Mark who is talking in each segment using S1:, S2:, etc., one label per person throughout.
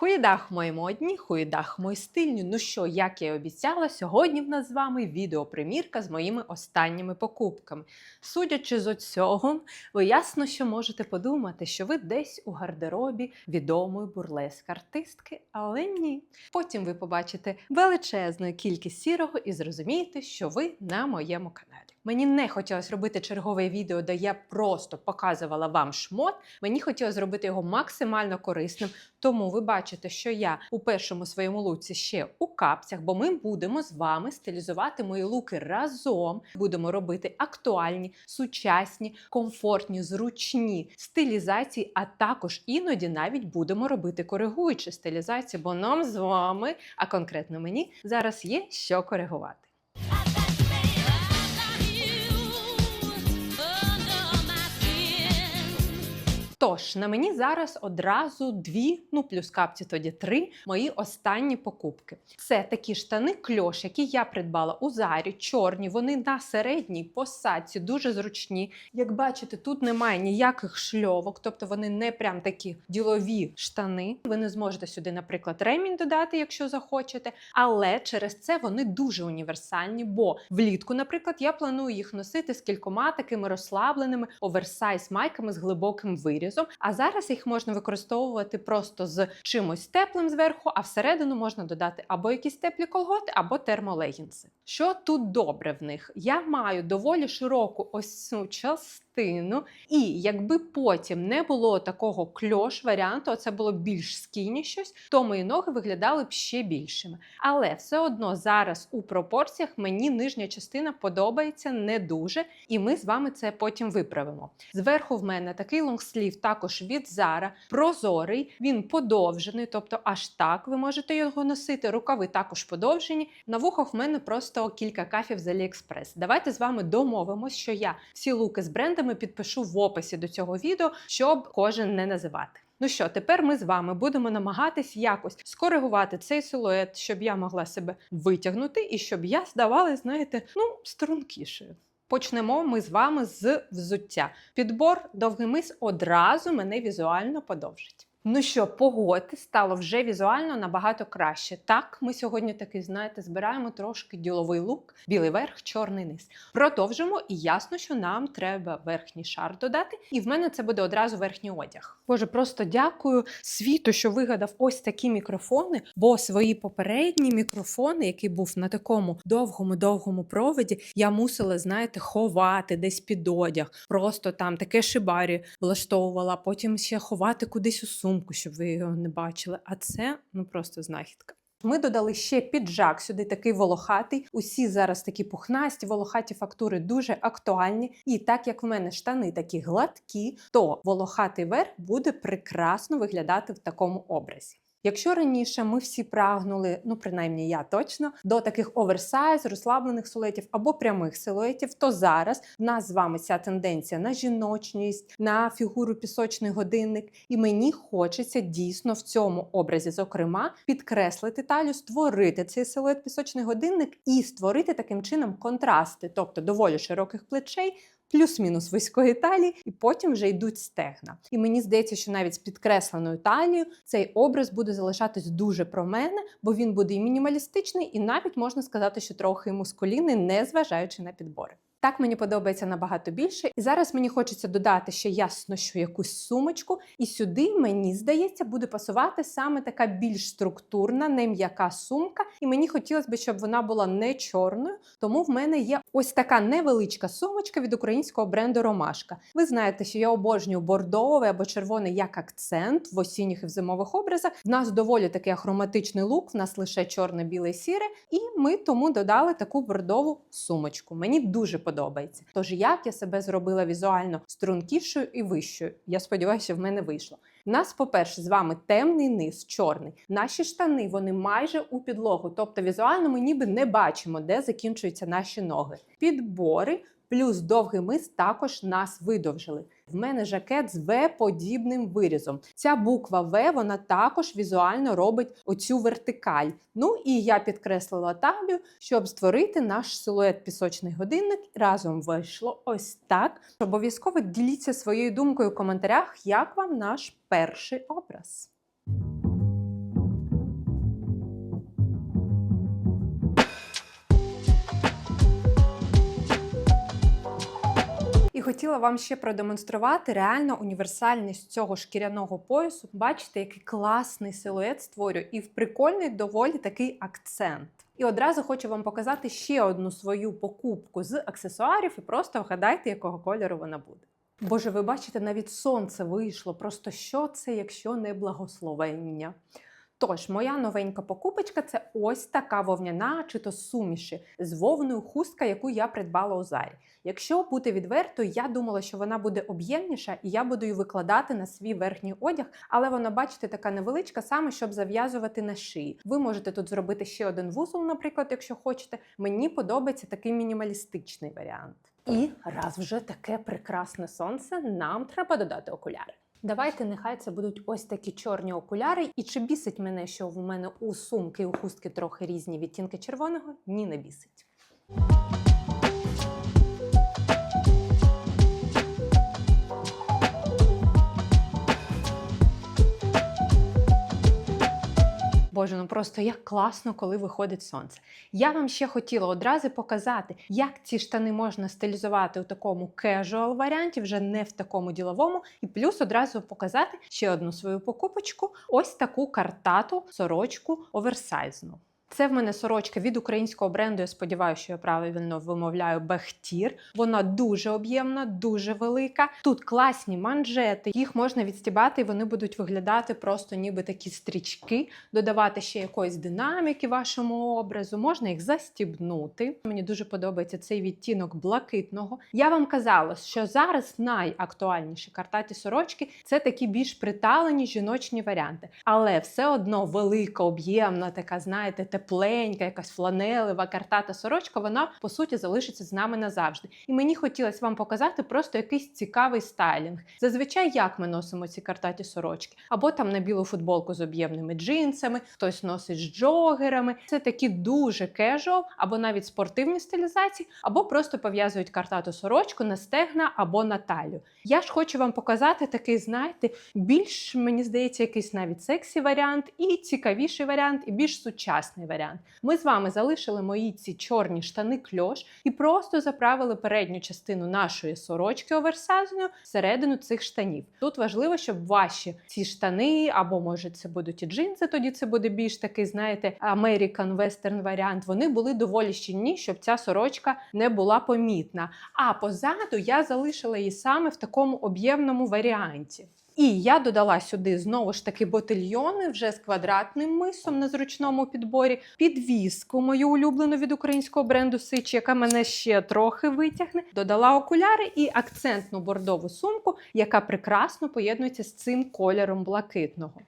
S1: Хуєдах мої модні, хуєдах мої стильні. Ну що, як я і обіцяла, сьогодні в нас з вами відеопримірка з моїми останніми покупками. Судячи з оцього, ви ясно, що можете подумати, що ви десь у гардеробі відомої бурлеск-артистки, але ні. Потім ви побачите величезну кількість сірого і зрозумієте, що ви на моєму каналі. Мені не хотілося робити чергове відео, де я просто показувала вам шмот. Мені хотілося зробити його максимально корисним. Тому ви бачите, що я у першому своєму луці ще у капцях, бо ми будемо з вами стилізувати мої луки разом. Будемо робити актуальні, сучасні, комфортні, зручні стилізації, а також іноді навіть будемо робити коригуючі стилізації, бо нам з вами, а конкретно мені, зараз є що коригувати. Тож на мені зараз одразу дві, ну плюс капці тоді три мої останні покупки. Це такі штани кльош, які я придбала у зарі, чорні. Вони на середній посадці, дуже зручні. Як бачите, тут немає ніяких шльовок, тобто вони не прям такі ділові штани. Ви не зможете сюди, наприклад, ремінь додати, якщо захочете. Але через це вони дуже універсальні, бо влітку, наприклад, я планую їх носити з кількома такими розслабленими оверсайз майками з глибоким вирізом. А зараз їх можна використовувати просто з чимось теплим зверху, а всередину можна додати або якісь теплі колготи, або термолегінси. Що тут добре в них? Я маю доволі широку ось цю частину, і якби потім не було такого кльош варіанту, це було більш скіні щось, то мої ноги виглядали б ще більшими. Але все одно зараз у пропорціях мені нижня частина подобається не дуже, і ми з вами це потім виправимо. Зверху в мене такий лонгслів також від Zara, прозорий, він подовжений, тобто аж так ви можете його носити. Рукави також подовжені. На вухах в мене просто кілька кафів з AliExpress. Давайте з вами домовимось, що я всі луки з брендами підпишу в описі до цього відео, щоб кожен не називати. Ну що, тепер ми з вами будемо намагатись якось скоригувати цей силует, щоб я могла себе витягнути і щоб я здавалась, знаєте, ну, стрункішою. Почнемо ми з вами з взуття. Підбор довгий мис одразу мене візуально подовжить. Ну що, погодьте, стало вже візуально набагато краще. Так, ми сьогодні такий, знаєте, збираємо трошки діловий лук, білий верх, чорний низ. Продовжимо, і ясно, що нам треба верхній шар додати. І в мене це буде одразу верхній одяг. Боже, просто дякую світу, що вигадав ось такі мікрофони, бо свої попередні мікрофони, який був на такому довгому-довгому проводі, я мусила, знаєте, ховати десь під одяг. Просто там таке шибарі влаштовувала, потім ще ховати кудись у сумку, щоб ви його не бачили. А це ну просто знахідка. Ми додали ще піджак сюди, такий волохатий. Усі зараз такі пухнасті, волохаті фактури дуже актуальні. І так як в мене штани такі гладкі, то волохатий верх буде прекрасно виглядати в такому образі. Якщо раніше ми всі прагнули, ну принаймні я точно, до таких оверсайз, розслаблених силуетів або прямих силуетів, то зараз в нас з вами ця тенденція на жіночність, на фігуру пісочний годинник, і мені хочеться дійсно в цьому образі, зокрема, підкреслити талію, створити цей силует пісочний годинник і створити таким чином контрасти, тобто доволі широких плечей плюс-мінус вузької талії, і потім вже йдуть стегна. І мені здається, що навіть з підкресленою талією цей образ буде залишатись дуже про мене, бо він буде і мінімалістичний, і навіть можна сказати, що трохи мускулінний, не зважаючи на підбори. Так мені подобається набагато більше. І зараз мені хочеться додати ще ясно, що якусь сумочку. І сюди, мені здається, буде пасувати саме така більш структурна, не м'яка сумка. І мені хотілося б, щоб вона була не чорною. Тому в мене є ось така невеличка сумочка від українського бренду Ромашка. Ви знаєте, що я обожнюю бордовий або червоний як акцент в осінніх і в зимових образах. В нас доволі такий ахроматичний лук, в нас лише чорне, біле, сіре. І ми тому додали таку бордову сумочку. Мені дуже подобається. Тож як я себе зробила візуально стрункішою і вищою. Я сподіваюся, в мене вийшло. У нас, по-перше, з вами темний низ, чорний. Наші штани вони майже у підлогу. Тобто візуально ми ніби не бачимо, де закінчуються наші ноги. Підбори. Плюс довгий мис також нас видовжили. В мене жакет з В-подібним вирізом. Ця буква В вона також візуально робить оцю вертикаль. Ну і я підкреслила талію, щоб створити наш силует пісочний годинник. Разом вийшло ось так. Обов'язково діліться своєю думкою в коментарях, як вам наш перший образ. Хотіла вам ще продемонструвати реально універсальність цього шкіряного поясу. Бачите, який класний силует створює, і в прикольний доволі такий акцент. І одразу хочу вам показати ще одну свою покупку з аксесуарів, і просто вгадайте, якого кольору вона буде. Боже, ви бачите, навіть сонце вийшло. Просто що це, якщо не благословення? Тож, моя новенька покупочка це ось така вовняна чи то суміші з вовною хустка, яку я придбала у зарі. Якщо бути відвертою, я думала, що вона буде об'ємніша, і я буду її викладати на свій верхній одяг, але вона, бачите, така невеличка, саме щоб зав'язувати на шиї. Ви можете тут зробити ще один вузол, наприклад, якщо хочете. Мені подобається такий мінімалістичний варіант. І раз вже таке прекрасне сонце, нам треба додати окуляри. Давайте, нехай це будуть ось такі чорні окуляри. І чи бісить мене, що в мене у сумки у хустки трохи різні відтінки червоного? Ні, не бісить. Боже, ну просто як класно, коли виходить сонце. Я вам ще хотіла одразу показати, як ці штани можна стилізувати у такому casual варіанті, вже не в такому діловому, і плюс одразу показати ще одну свою покупочку: ось таку картату сорочку оверсайзну. Це в мене сорочка від українського бренду. Я сподіваюся, що я правильно вимовляю Бехтір. Вона дуже об'ємна, дуже велика. Тут класні манжети, їх можна відстібати, і вони будуть виглядати просто ніби такі стрічки, додавати ще якоїсь динаміки вашому образу. Можна їх застібнути. Мені дуже подобається цей відтінок блакитного. Я вам казала, що зараз найактуальніші картаті сорочки це такі більш приталені жіночні варіанти, але все одно велика, об'ємна, така, знаєте, тепленька, якась фланелева картата сорочка, вона по суті залишиться з нами назавжди. І мені хотілося вам показати просто якийсь цікавий стайлінг. Зазвичай як ми носимо ці картаті сорочки, або там на білу футболку з об'ємними джинсами, хтось носить з джогерами. Це такі дуже кежуал, або навіть спортивні стилізації, або просто пов'язують картату сорочку на стегна або на талію. Я ж хочу вам показати такий, знаєте, більш мені здається, якийсь навіть сексі варіант, і цікавіший варіант, і більш сучасний варіант. Ми з вами залишили мої ці чорні штани кльош і просто заправили передню частину нашої сорочки оверсайзної всередину цих штанів. Тут важливо, щоб ваші ці штани, або може це будуть і джинси, тоді це буде більш такий, знаєте, American Western варіант. Вони були доволі щільні, щоб ця сорочка не була помітна. А позаду я залишила її саме в такому об'ємному варіанті. І я додала сюди знову ж таки ботильйони вже з квадратним мисом на зручному підборі, підвіску мою улюблену від українського бренду Сич, яка мене ще трохи витягне. Додала окуляри і акцентну бордову сумку, яка прекрасно поєднується з цим кольором блакитного.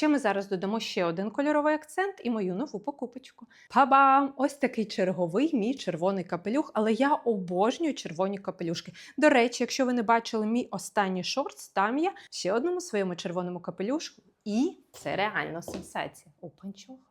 S1: Ще ми зараз додамо ще один кольоровий акцент і мою нову покупочку. Па-бам! Ось такий черговий мій червоний капелюх, але я обожнюю червоні капелюшки. До речі, якщо ви не бачили мій останній шортс, там я ще одному своєму червоному капелюшку. І це реально сенсація у панчохах.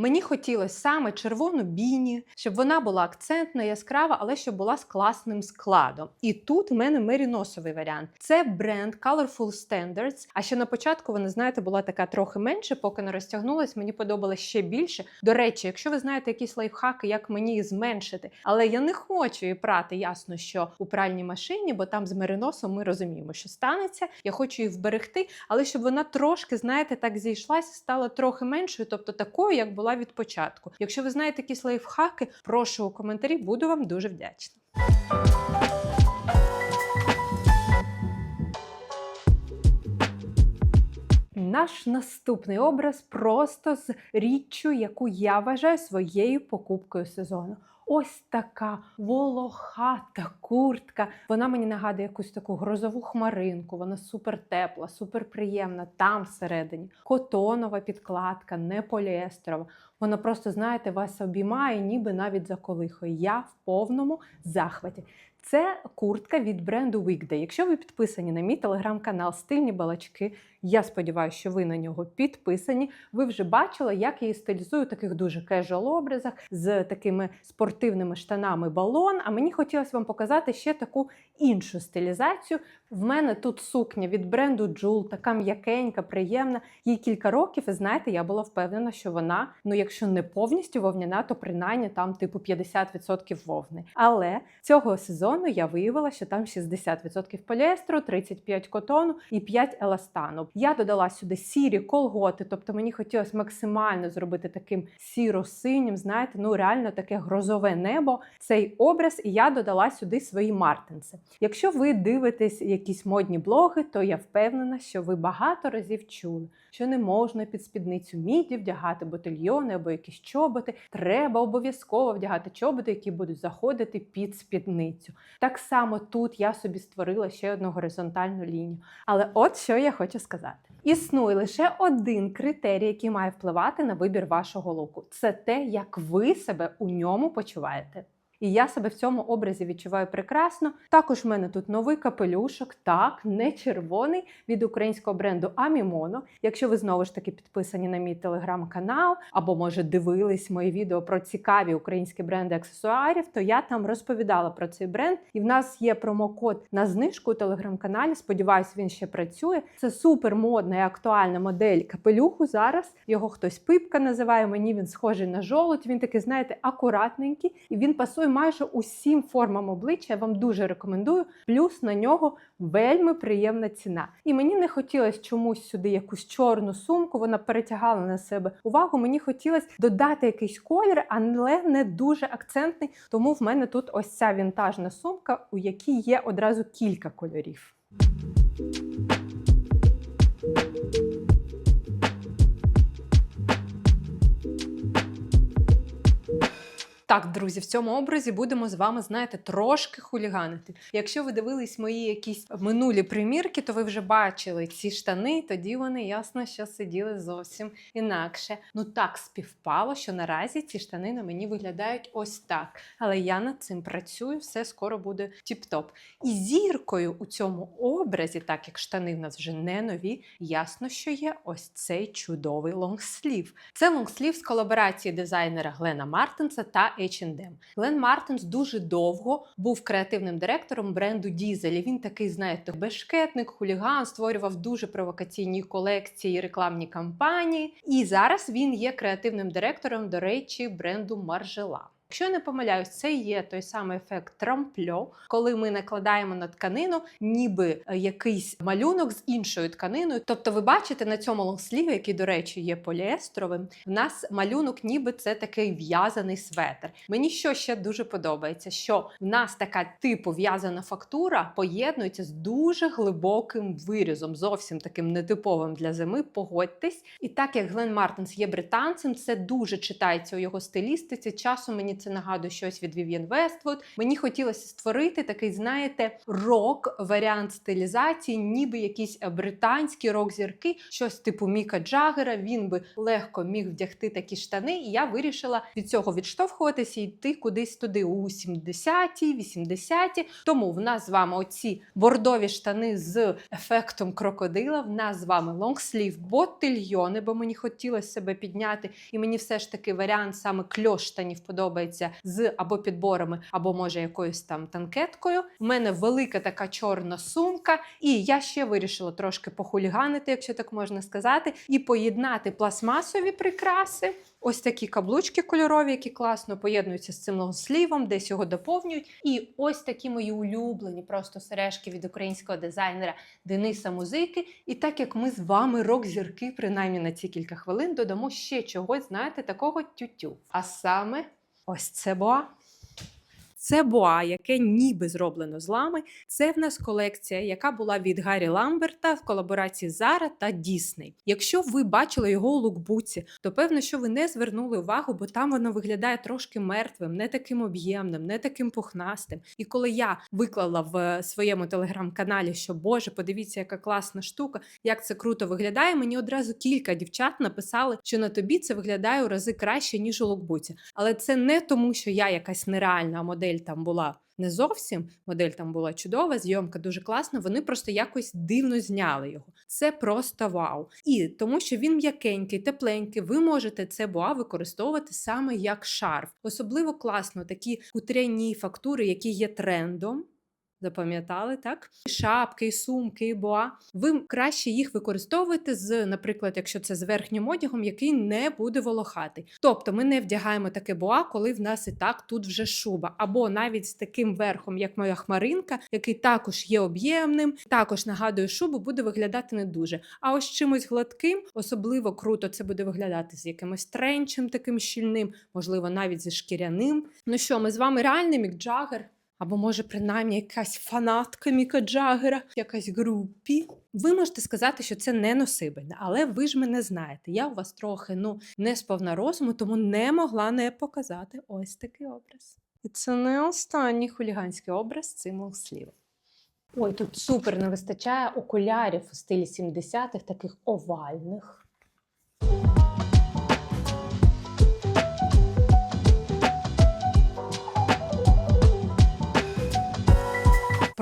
S1: Мені хотілося саме червону біні, щоб вона була акцентна, яскрава, але щоб була з класним складом. І тут в мене меріносовий варіант. Це бренд Colorful Standards. А ще на початку вона, знаєте, була така трохи менше, поки не розтягнулась. Мені подобалось ще більше. До речі, якщо ви знаєте якісь лайфхаки, як мені її зменшити, але я не хочу її прати, ясно, що у пральній машині, бо там з мериносом ми розуміємо, що станеться. Я хочу її вберегти, але щоб вона трошки, знаєте, так зійшлася, стала трохи меншою, тобто такою, як була від початку. Якщо ви знаєте якісь лайфхаки, прошу у коментарі, буду вам дуже вдячна. Наш наступний образ просто з річчю, яку я вважаю своєю покупкою сезону. Ось така волохата куртка. Вона мені нагадує якусь таку грозову хмаринку. Вона супер тепла, супер приємна. Там всередині котонова підкладка, не поліестерова. Вона просто, знаєте, вас обіймає, ніби навіть заколихує. Я в повному захваті. Це куртка від бренду Weekday. Якщо ви підписані на мій телеграм-канал Стильні балачки, я сподіваюся, що ви на нього підписані. Ви вже бачили, як я її стилізую в таких дуже кежуал образах з такими спортивними штанами балон. А мені хотілося вам показати ще таку іншу стилізацію. В мене тут сукня від бренду Джул, така м'якенька, приємна. Їй кілька років, і знаєте, я була впевнена, що вона, ну якщо не повністю вовняна, то принаймні там типу 50% вовни. Але цього сезону я виявила, що там 60% поліестеру, 35% котону і 5 еластану. Я додала сюди сірі колготи, тобто мені хотілося максимально зробити таким сіро-синім, знаєте, ну реально таке грозове небо. Цей образ, і я додала сюди свої мартинси. Якщо ви дивитесь якісь модні блоги, то я впевнена, що ви багато разів чули, що не можна під спідницю міді вдягати ботильйони або якісь чоботи. Треба обов'язково вдягати чоботи, які будуть заходити під спідницю. Так само тут я собі створила ще одну горизонтальну лінію. Але от що я хочу сказати: існує лише один критерій, який має впливати на вибір вашого луку. Це те, як ви себе у ньому почуваєте. І я себе в цьому образі відчуваю прекрасно. Також в мене тут новий капелюшок, так, не червоний від українського бренду Amimono. Якщо ви знову ж таки підписані на мій телеграм-канал, або може дивились мої відео про цікаві українські бренди аксесуарів, то я там розповідала про цей бренд. І в нас є промокод на знижку у телеграм-каналі. Сподіваюсь, він ще працює. Це супер модна і актуальна модель капелюху. Зараз його хтось пипка називає. Мені він схожий на жолудь. Він такий, знаєте, акуратненький, і він пасує майже усім формам обличчя. Я вам дуже рекомендую. Плюс на нього вельми приємна ціна. І мені не хотілося чомусь сюди якусь чорну сумку. Вона перетягала на себе увагу. Мені хотілося додати якийсь колір, але не дуже акцентний. Тому в мене тут ось ця вінтажна сумка, у якій є одразу кілька кольорів. Так, друзі, в цьому образі будемо з вами, знаєте, трошки хуліганити. Якщо ви дивились мої якісь минулі примірки, то ви вже бачили ці штани, тоді вони ясно, що сиділи зовсім інакше. Ну так співпало, що наразі ці штани на мені виглядають ось так. Але я над цим працюю, все скоро буде тіп-топ. І зіркою у цьому образі, так як штани в нас вже не нові, ясно, що є ось цей чудовий лонгслів. Це лонгслів з колаборації дизайнера Глена Мартинса та H&M. Глен Мартинс дуже довго був креативним директором бренду Дізель. Він такий, знаєте, бешкетник, хуліган, створював дуже провокаційні колекції, рекламні кампанії. І зараз він є креативним директором, до речі, бренду Маржела. Якщо я не помиляюсь, це є той самий ефект трампльо, коли ми накладаємо на тканину ніби е, якийсь малюнок з іншою тканиною. Тобто, ви бачите на цьому лонгсліві, який, до речі, є поліестровим, в нас малюнок, ніби це такий в'язаний светр. Мені що ще дуже подобається, що в нас така типу в'язана фактура поєднується з дуже глибоким вирізом, зовсім таким нетиповим для зими. Погодьтесь. І так як Глен Мартинс є британцем, це дуже читається у його стилістиці. Часом мені це нагадує щось від Vivienne Westwood. Мені хотілося створити такий, знаєте, рок варіант стилізації, ніби якісь британські рок-зірки, щось типу Міка Джагера. Він би легко міг вдягти такі штани, і я вирішила від цього відштовхуватися і йти кудись туди у 70-ті, 80-ті. Тому в нас з вами оці бордові штани з ефектом крокодила. В нас з вами лонгслів, ботильйони, бо мені хотілося себе підняти, і мені все ж таки варіант саме кльош штанів подобається з або підборами, або може якоюсь там танкеткою. У мене велика така чорна сумка, і я ще вирішила трошки похуліганити, якщо так можна сказати, і поєднати пластмасові прикраси. Ось такі каблучки кольорові, які класно поєднуються з цим лонгслівом, десь його доповнюють. І ось такі мої улюблені просто сережки від українського дизайнера Дениса Музики. І так як ми з вами рок-зірки, принаймні на ці кілька хвилин, додамо ще чогось, знаєте, такого тютю. А саме ось це боа. Це боа, яке ніби зроблено з лами. Це в нас колекція, яка була від Гаррі Ламберта в колаборації Zara та Disney. Якщо ви бачили його у лукбуці, то певно, що ви не звернули увагу, бо там воно виглядає трошки мертвим, не таким об'ємним, не таким пухнастим. І коли я виклала в своєму телеграм-каналі, що Боже, подивіться, яка класна штука, як це круто виглядає. Мені одразу кілька дівчат написали, що на тобі це виглядає у рази краще ніж у лукбуці. Але це не тому, що я якась нереальна модель там була не зовсім. Модель там була чудова, зйомка дуже класна. Вони просто якось дивно зняли його. Це просто вау. І тому, що він м'якенький, тепленький, ви можете це боа використовувати саме як шарф. Особливо класно такі кутряні фактури, які є трендом. Запам'ятали, так? Шапки, сумки, боа. Ви краще їх використовуєте з, наприклад, якщо це з верхнім одягом, який не буде волохатий. Тобто ми не вдягаємо таке боа, коли в нас і так тут вже шуба, або навіть з таким верхом, як моя хмаринка, який також є об'ємним, також нагадує шубу, буде виглядати не дуже. А ось чимось гладким, особливо круто це буде виглядати з якимось тренчем, таким щільним, можливо, навіть зі шкіряним. Ну що, ми з вами реальний Мік Джаггер? Або, може, принаймні якась фанатка Міка Джаггера, якась групі. Ви можете сказати, що це не носибельне, але ви ж мене знаєте. Я у вас трохи ну, не сповна розуму, тому не могла не показати ось такий образ. І це не останній хуліганський образ цим слів. Ой, тут супер не вистачає окулярів у стилі 70-х, таких овальних.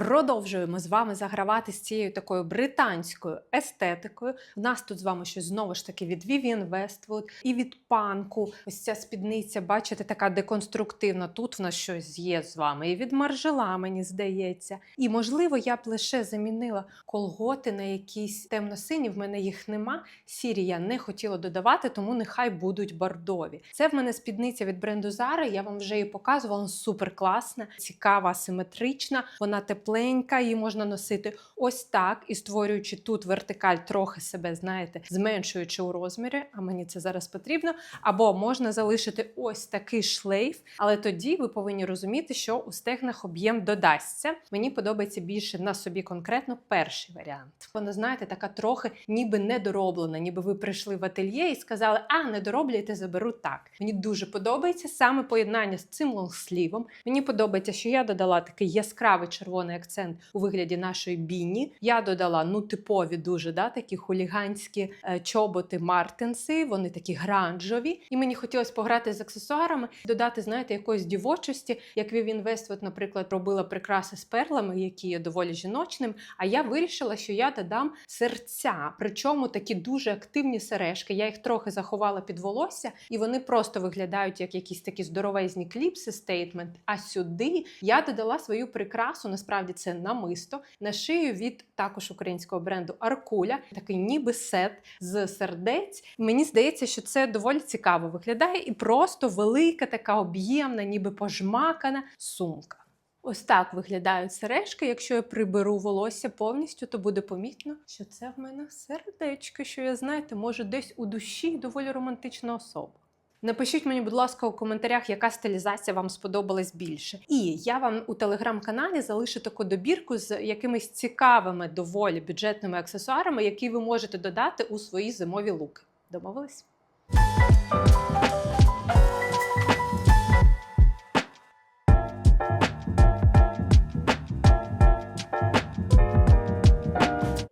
S1: Продовжуємо з вами загравати з цією такою британською естетикою. У нас тут з вами щось знову ж таки від Vivienne Westwood і від панку. Ось ця спідниця, бачите, така деконструктивна. Тут в нас щось є з вами. І від маржела, мені здається. І можливо, я б лише замінила колготи на якісь темно-сині. В мене їх нема. Сірі я не хотіла додавати, тому нехай будуть бордові. Це в мене спідниця від бренду Zara, Я вам вже її показувала. Супер класна, цікава, асиметрична. Вона тепленька, її можна носити ось так і створюючи тут вертикаль, трохи себе, знаєте, зменшуючи у розмірі, а мені це зараз потрібно. Або можна залишити ось такий шлейф, але тоді ви повинні розуміти, що у стегнах об'єм додасться. Мені подобається більше на собі конкретно перший варіант. Вона, знаєте, така трохи ніби недороблена, ніби ви прийшли в ательє і сказали, а не дороблюйте, заберу так. Мені дуже подобається саме поєднання з цим лонгслівом. Мені подобається, що я додала такий яскравий червоний акцент у вигляді нашої біні. Я додала ну типові дуже да, такі хуліганські е, чоботи Мартинси. Вони такі гранжові. І мені хотілося пограти з аксесуарами, додати, знаєте, якоїсь дівочості, як Vivienne Westwood, наприклад, робила прикраси з перлами, які є доволі жіночним. А я вирішила, що я додам серця. Причому такі дуже активні сережки. Я їх трохи заховала під волосся, і вони просто виглядають як якісь такі здоровезні кліпси, стейтмент. А сюди я додала свою прикрасу. Насправді це намисто на шию від також українського бренду Аркуля. Такий ніби сет з сердець. Мені здається, що це доволі цікаво виглядає і просто велика, така об'ємна, ніби пожмакана сумка. Ось так виглядають сережки. Якщо я приберу волосся повністю, то буде помітно, що це в мене сердечко, що я знаєте, може десь у душі доволі романтична особа. Напишіть мені, будь ласка, у коментарях, яка стилізація вам сподобалась більше. І я вам у телеграм-каналі залишу таку добірку з якимись цікавими, доволі бюджетними аксесуарами, які ви можете додати у свої зимові луки. Домовились?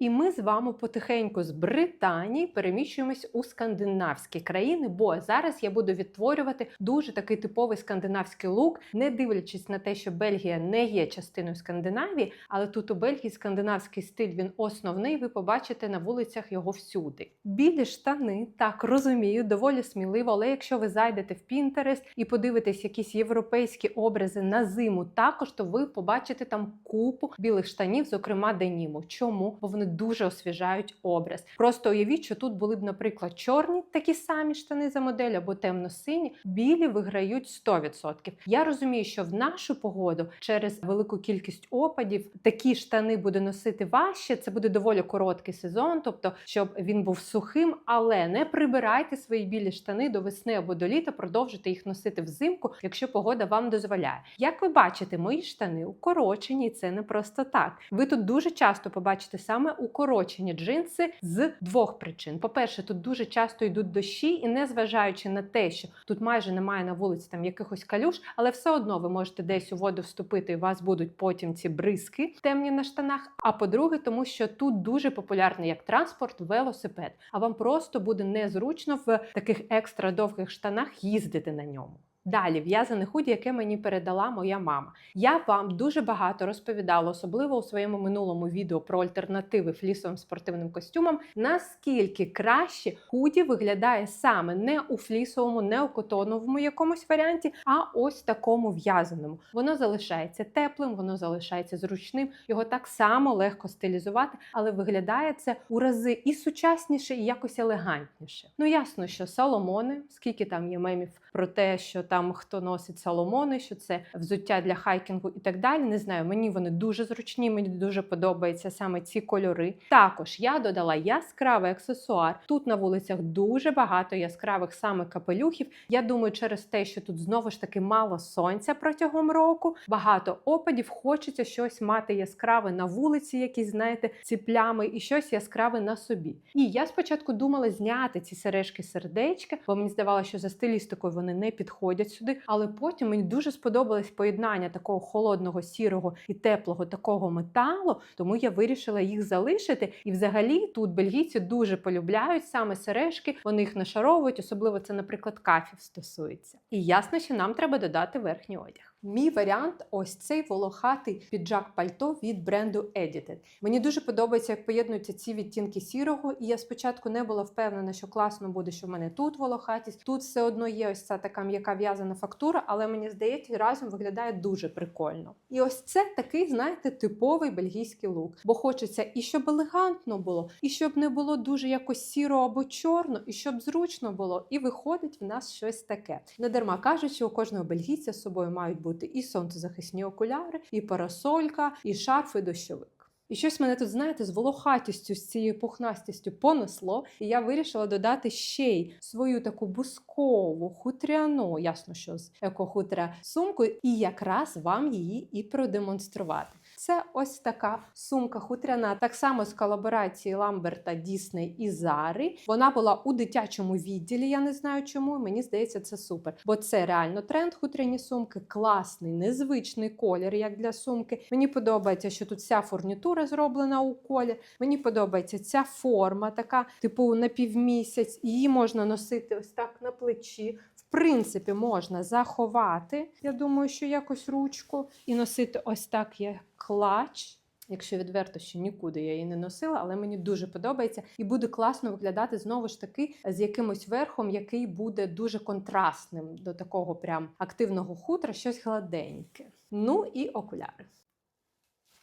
S1: І ми з вами потихеньку з Британії переміщуємось у скандинавські країни, бо зараз я буду відтворювати дуже такий типовий скандинавський лук, не дивлячись на те, що Бельгія не є частиною Скандинавії, але тут у Бельгії скандинавський стиль він основний. Ви побачите на вулицях його всюди. Білі штани, так розумію, доволі сміливо, але якщо ви зайдете в Pinterest і подивитесь якісь європейські образи на зиму, також то ви побачите там купу білих штанів, зокрема деніму. Чому? Бо вони дуже освіжають образ. Просто уявіть, що тут були б, наприклад, чорні такі самі штани за модель або темно-сині, білі виграють 100%. Я розумію, що в нашу погоду через велику кількість опадів такі штани буде носити важче. Це буде доволі короткий сезон, тобто щоб він був сухим, але не прибирайте свої білі штани до весни або до літа, продовжуйте їх носити взимку, якщо погода вам дозволяє. Як ви бачите, мої штани укорочені, і це не просто так. Ви тут дуже часто побачите саме укорочені джинси з двох причин. По-перше, тут дуже часто йдуть дощі, і незважаючи на те, що тут майже немає на вулиці там якихось калюш, але все одно ви можете десь у воду вступити, і у вас будуть потім ці бризки темні на штанах. А по-друге, тому що тут дуже популярний як транспорт, велосипед. А вам просто буде незручно в таких екстра довгих штанах їздити на ньому. Далі в'язане худі, яке мені передала моя мама. Я вам дуже багато розповідала, особливо у своєму минулому відео про альтернативи флісовим спортивним костюмам, наскільки краще худі виглядає саме не у флісовому, не у котоновому якомусь варіанті, а ось такому в'язаному. Воно залишається теплим, воно залишається зручним. Його так само легко стилізувати, але виглядає це у рази і сучасніше, і якось елегантніше. Ну ясно, що соломони, скільки там є мемів про те, що там хто носить соломони, що це взуття для хайкінгу і так далі. Не знаю, мені вони дуже зручні, мені дуже подобаються саме ці кольори. Також я додала яскравий аксесуар. Тут на вулицях дуже багато яскравих саме капелюхів. Я думаю, через те, що тут знову ж таки мало сонця протягом року, багато опадів, хочеться щось мати яскраве на вулиці, якісь, знаєте, ці плями, і щось яскраве на собі. І я спочатку думала зняти ці сережки сердечки, бо мені здавалося, що за стилістикою вони не підходять сюди. Але потім мені дуже сподобалось поєднання такого холодного, сірого і теплого такого металу, тому я вирішила їх залишити. І взагалі тут бельгійці дуже полюбляють саме сережки, вони їх нашаровують, особливо це, наприклад, кафів стосується. І ясно, що нам треба додати верхній одяг. Мій варіант ось цей волохатий піджак пальто від бренду Edited. Мені дуже подобається, як поєднуються ці відтінки сірого, і я спочатку не була впевнена, що класно буде, що в мене тут волохатість. Тут все одно є ось ця така м'яка в'язана фактура, але мені здається, разом виглядає дуже прикольно. І ось це такий, знаєте, типовий бельгійський лук. Бо хочеться і щоб елегантно було, і щоб не було дуже якось сіро або чорно, і щоб зручно було. І виходить в нас щось таке. Не дарма кажуть, що у кожного бельгійця з собою мають бути і сонцезахисні окуляри, і парасолька, і шарф, і дощовик. І щось мене тут, знаєте, з волохатістю, з цією пухнастістю понесло. І я вирішила додати ще й свою таку бускову, хутряну, ясно, що з екохутра сумку, і якраз вам її і продемонструвати. Це ось така сумка хутряна, так само з колаборації Ламберта, Дісней і Зари. Вона була у дитячому відділі. Я не знаю чому. Мені здається, це супер. Бо це реально тренд хутряні сумки, класний, незвичний колір, як для сумки. Мені подобається, що тут вся фурнітура зроблена у колір. Мені подобається ця форма, така, типу, на півмісяць. Її можна носити ось так на плечі. Принципі, можна заховати. Я думаю, що якось ручку і носити ось так як клач. Якщо відверто, що нікуди я її не носила, але мені дуже подобається і буде класно виглядати знову ж таки з якимось верхом, який буде дуже контрастним до такого прям активного хутра, щось гладеньке. Ну і окуляри.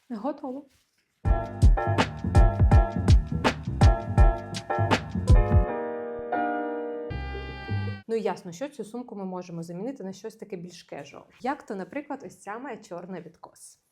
S1: Готово. Ну ясно, що цю сумку ми можемо замінити на щось таке більш кежуал. Як то, наприклад, ось ця моя чорна відкос.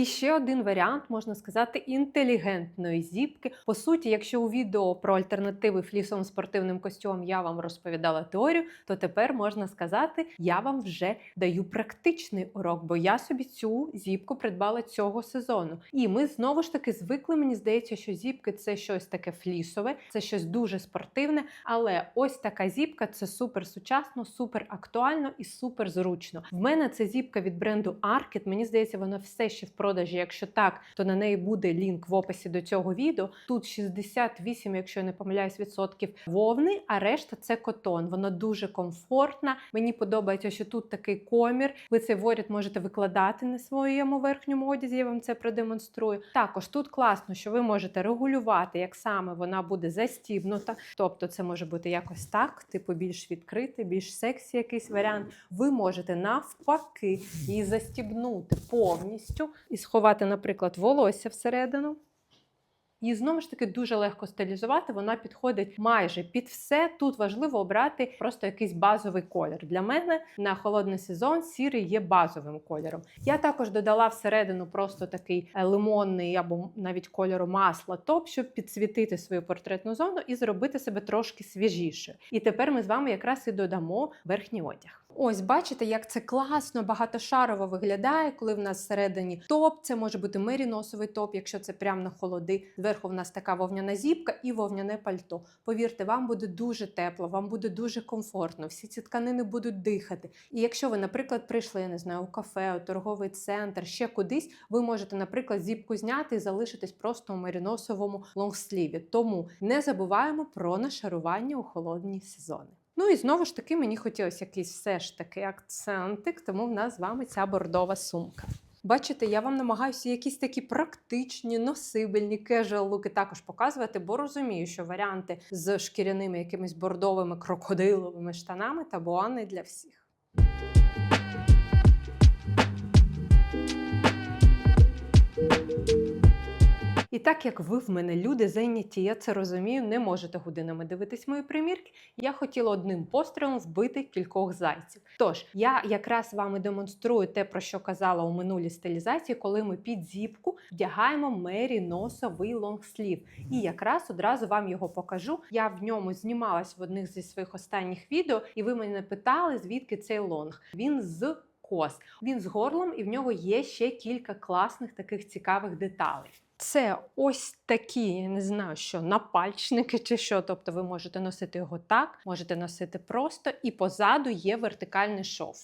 S1: І ще один варіант, можна сказати, інтелігентної зіпки. По суті, якщо у відео про альтернативи флісовим спортивним костюмам я вам розповідала теорію, то тепер можна сказати, я вам вже даю практичний урок, бо я собі цю зіпку придбала цього сезону. І ми знову ж таки звикли. Мені здається, що зіпки це щось таке флісове, це щось дуже спортивне. Але ось така зіпка це супер сучасно, супер актуально і супер зручно. В мене це зіпка від бренду Arket. Мені здається, вона все ще в продажі. Якщо так, то на неї буде лінк в описі до цього відео. Тут 68, якщо я не помиляюсь, відсотків вовни, а решта це котон. Вона дуже комфортна. Мені подобається, що тут такий комір. Ви цей воріт можете викладати на своєму верхньому одязі. Я вам це продемонструю. Також тут класно, що ви можете регулювати, як саме вона буде застібнута. Тобто, це може бути якось так, типу більш відкритий, більш сексі якийсь варіант. Ви можете навпаки її застібнути повністю і сховати, наприклад, волосся всередину. І знову ж таки дуже легко стилізувати. Вона підходить майже під все. Тут важливо обрати просто якийсь базовий колір. Для мене на холодний сезон сірий є базовим кольором. Я також додала всередину просто такий е, лимонний або навіть кольору масла топ, щоб підсвітити свою портретну зону і зробити себе трошки свіжіше. І тепер ми з вами якраз і додамо верхній одяг. Ось бачите, як це класно, багатошарово виглядає, коли в нас всередині топ. Це може бути меріносовий топ, якщо це прямо на холоди. Зверху в нас така вовняна зіпка і вовняне пальто. Повірте, вам буде дуже тепло, вам буде дуже комфортно. Всі ці тканини будуть дихати. І якщо ви, наприклад, прийшли, я не знаю, у кафе, у торговий центр, ще кудись, ви можете, наприклад, зіпку зняти і залишитись просто у меріносовому лонгсліві. Тому не забуваємо про нашарування у холодні сезони. Ну і знову ж таки, мені хотілося якийсь все ж таки акцентик, тому в нас з вами ця бордова сумка. Бачите, я вам намагаюся якісь такі практичні, носибельні кежел-луки також показувати, бо розумію, що варіанти з шкіряними якимись бордовими крокодиловими штанами та не для всіх. І так як ви в мене люди зайняті, я це розумію, не можете годинами дивитись мої примірки. Я хотіла одним пострілом вбити кількох зайців. Тож я якраз вам і демонструю те, про що казала у минулій стилізації, коли ми під зіпку вдягаємо меріносовий лонгслів. І якраз одразу вам його покажу. Я в ньому знімалась в одних зі своїх останніх відео, і ви мене питали, звідки цей лонг. Він з кос. Він з горлом, і в нього є ще кілька класних таких цікавих деталей. Це ось такі, я не знаю, що напальчники чи що. Тобто ви можете носити його так, можете носити просто, і позаду є вертикальний шов.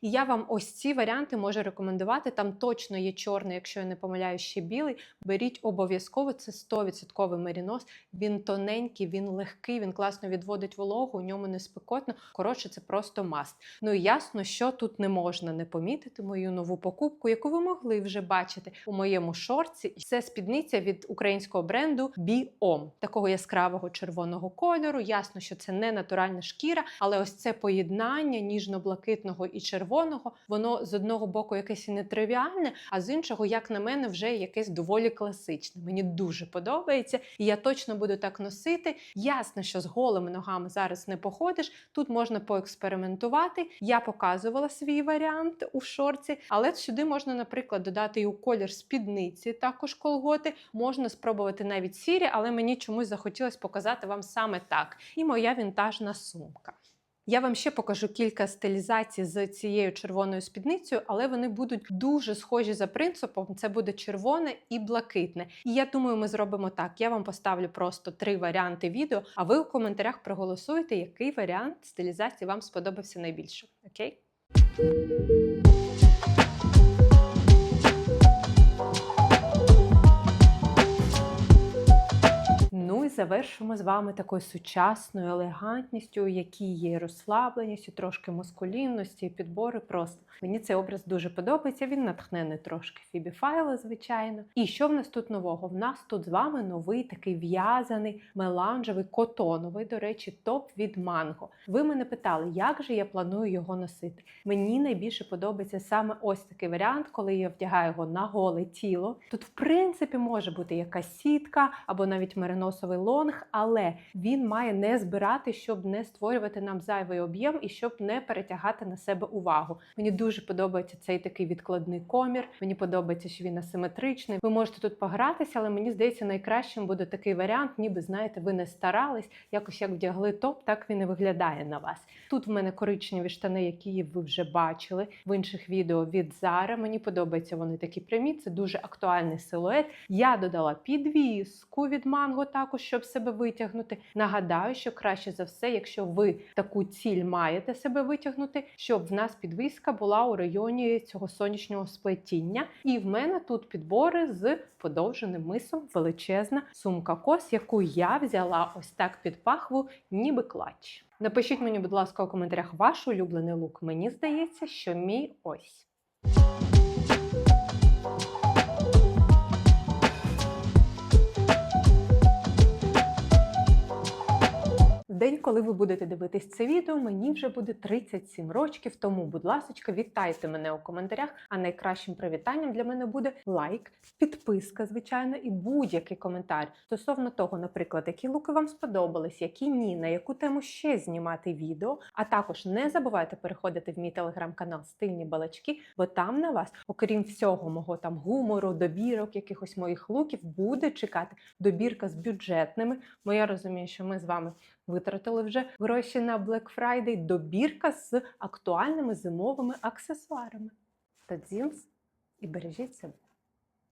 S1: І я вам ось ці варіанти можу рекомендувати. Там точно є чорний, якщо я не помиляю, ще білий. Беріть обов'язково, це 100% мерінос. Він тоненький, він легкий, він класно відводить вологу, у ньому не спекотно. Коротше, це просто маст. Ну і ясно, що тут не можна не помітити мою нову покупку, яку ви могли вже бачити у моєму шорці. Це спідниця від українського бренду Біом, такого яскравого червоного кольору. Ясно, що це не натуральна шкіра, але ось це поєднання ніжно-блакитного і червоного, воно з одного боку якесь і нетривіальне, а з іншого, як на мене, вже якесь доволі класичне. Мені дуже подобається, і я точно буду так носити. Ясно, що з голими ногами зараз не походиш. Тут можна поекспериментувати. Я показувала свій варіант у шорці, але сюди можна, наприклад, додати і у колір спідниці, також колготи. Можна спробувати навіть сірі, але мені чомусь захотілося показати вам саме так. І моя вінтажна сумка. Я вам ще покажу кілька стилізацій з цією червоною спідницею, але вони будуть дуже схожі за принципом. Це буде червоне і блакитне. І я думаю, ми зробимо так. Я вам поставлю просто три варіанти відео, а ви у коментарях проголосуєте, який варіант стилізації вам сподобався найбільше. Окей? І завершимо з вами такою сучасною елегантністю, у якій є розслабленістю, трошки маскулінності, підбори. Просто мені цей образ дуже подобається. Він натхнений трошки Фібі Файла, звичайно. І що в нас тут нового? В нас тут з вами новий такий в'язаний меланжевий котоновий, до речі, топ від Манго. Ви мене питали, як же я планую його носити. Мені найбільше подобається саме ось такий варіант, коли я вдягаю його на голе тіло. Тут, в принципі, може бути якась сітка або навіть мериносовий лонг, але він має не збирати, щоб не створювати нам зайвий об'єм і щоб не перетягати на себе увагу. Мені дуже подобається цей такий відкладний комір. Мені подобається, що він асиметричний. Ви можете тут погратися, але мені здається, найкращим буде такий варіант, ніби знаєте, ви не старались, якось як вдягли топ, так він і виглядає на вас. Тут в мене коричневі штани, які ви вже бачили в інших відео від Zara. Мені подобаються вони такі прямі. Це дуже актуальний силует. Я додала підвіску від манго, також щоб себе витягнути. Нагадаю, що краще за все, якщо ви таку ціль маєте себе витягнути, щоб в нас підвіска була у районі цього сонячного сплетіння. І в мене тут підбори з подовженим мисом, величезна сумка кос, яку я взяла ось так під пахву, ніби клач. Напишіть мені, будь ласка, у коментарях ваш улюблений лук. Мені здається, що мій ось. День, коли ви будете дивитись це відео, мені вже буде 37 років. Тому, будь ласка, вітайте мене у коментарях. А найкращим привітанням для мене буде лайк, підписка, звичайно, і будь-який коментар стосовно того, наприклад, які луки вам сподобались, які ні, на яку тему ще знімати відео. А також не забувайте переходити в мій телеграм-канал Стильні балачки, бо там на вас, окрім всього мого там гумору, добірок, якихось моїх луків, буде чекати добірка з бюджетними. Бо я розумію, що ми з вами витратили вже гроші на Black Friday, добірка з актуальними зимовими аксесуарами. Та дзінс і бережіть себе.